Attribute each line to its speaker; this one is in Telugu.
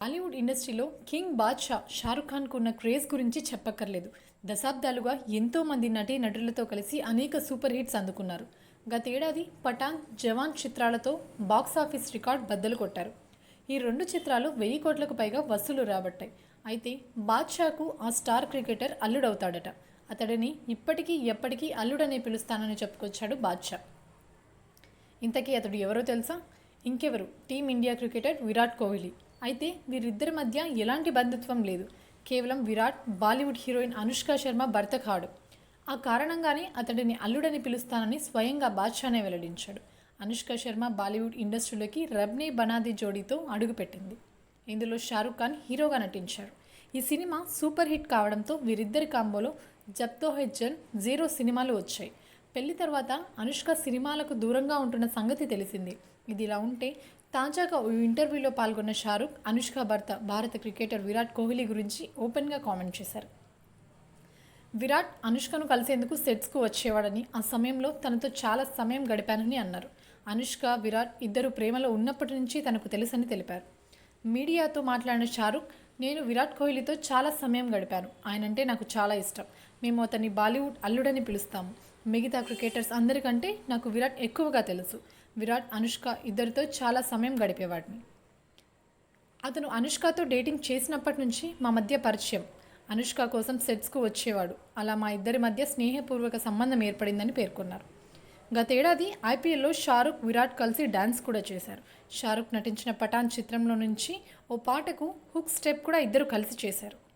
Speaker 1: బాలీవుడ్ ఇండస్ట్రీలో కింగ్ బాద్షా షారుఖ్ ఖాన్కు ఉన్న క్రేజ్ గురించి చెప్పక్కర్లేదు. దశాబ్దాలుగా ఎంతో మంది నటీ నటులతో కలిసి అనేక సూపర్ హిట్స్ అందుకున్నారు. గతేడాది పఠాన్ జవాన్ చిత్రాలతో బాక్స్ ఆఫీస్ రికార్డ్ బద్దలు కొట్టారు. ఈ రెండు చిత్రాలు వెయ్యి కోట్లకు పైగా వసూలు రాబట్టాయి. అయితే బాద్షాకు ఆ స్టార్ క్రికెటర్ అల్లుడవుతాడట. అతడిని ఇప్పటికీ ఎప్పటికీ అల్లుడనే పిలుస్తానని చెప్పుకొచ్చాడు బాద్షా. ఇంతకీ అతడు ఎవరో తెలుసా? ఇంకెవరు? Team India cricketer Virat Kohli. అయితే వీరిద్దరి మధ్య ఎలాంటి బంధుత్వం లేదు. కేవలం విరాట్ బాలీవుడ్ హీరోయిన్ అనుష్క శర్మ భర్త కాడు. ఆ కారణంగానే అతడిని అల్లుడని పిలుస్తానని స్వయంగా బాద్షానే వెల్లడించాడు. అనుష్క శర్మ బాలీవుడ్ ఇండస్ట్రీలోకి రబ్నీ బనాది జోడీతో అడుగుపెట్టింది. ఇందులో షారుఖ్ ఖాన్ హీరోగా నటించారు. ఈ సినిమా సూపర్ హిట్ కావడంతో వీరిద్దరి కాంబోలో జబ్తో హెజ్జన్ జీరో సినిమాలు వచ్చాయి. పెళ్ళి తర్వాత అనుష్క సినిమాలకు దూరంగా ఉంటున్న సంగతి తెలిసింది. ఇది ఇలా ఉంటే తాజాగా ఓ ఇంటర్వ్యూలో పాల్గొన్న షారుఖ్ అనుష్క భర్త భారత క్రికెటర్ విరాట్ కోహ్లీ గురించి ఓపెన్గా కామెంట్ చేశారు. విరాట్ అనుష్కను కలిసేందుకు సెట్స్కు వచ్చేవాడని ఆ సమయంలో తనతో చాలా సమయం గడిపానని అన్నారు. అనుష్క విరాట్ ఇద్దరు ప్రేమలో ఉన్నప్పటి నుంచి తనకు తెలుసని తెలిపారు. మీడియాతో మాట్లాడిన షారుఖ్ నేను విరాట్ కోహ్లీతో చాలా సమయం గడిపాను. ఆయనంటే నాకు చాలా ఇష్టం. మేము అతన్ని బాలీవుడ్ అల్లుడని పిలుస్తాము. మిగతా క్రికెటర్స్ అందరికంటే నాకు విరాట్ ఎక్కువగా తెలుసు. విరాట్ అనుష్క ఇద్దరితో చాలా సమయం గడిపేవాడిని. అతను అనుష్కతో డేటింగ్ చేసినప్పటి నుంచి మా మధ్య పరిచయం. అనుష్క కోసం సెట్స్కు వచ్చేవాడు. అలా మా ఇద్దరి మధ్య స్నేహపూర్వక సంబంధం ఏర్పడిందని పేర్కొన్నారు. గతేడాది ఐపీఎల్లో షారుఖ్ విరాట్ కలిసి డ్యాన్స్ కూడా చేశారు. షారుఖ్ నటించిన పఠాన్ చిత్రంలో నుంచి ఓ పాటకు హుక్ స్టెప్ కూడా ఇద్దరు కలిసి చేశారు.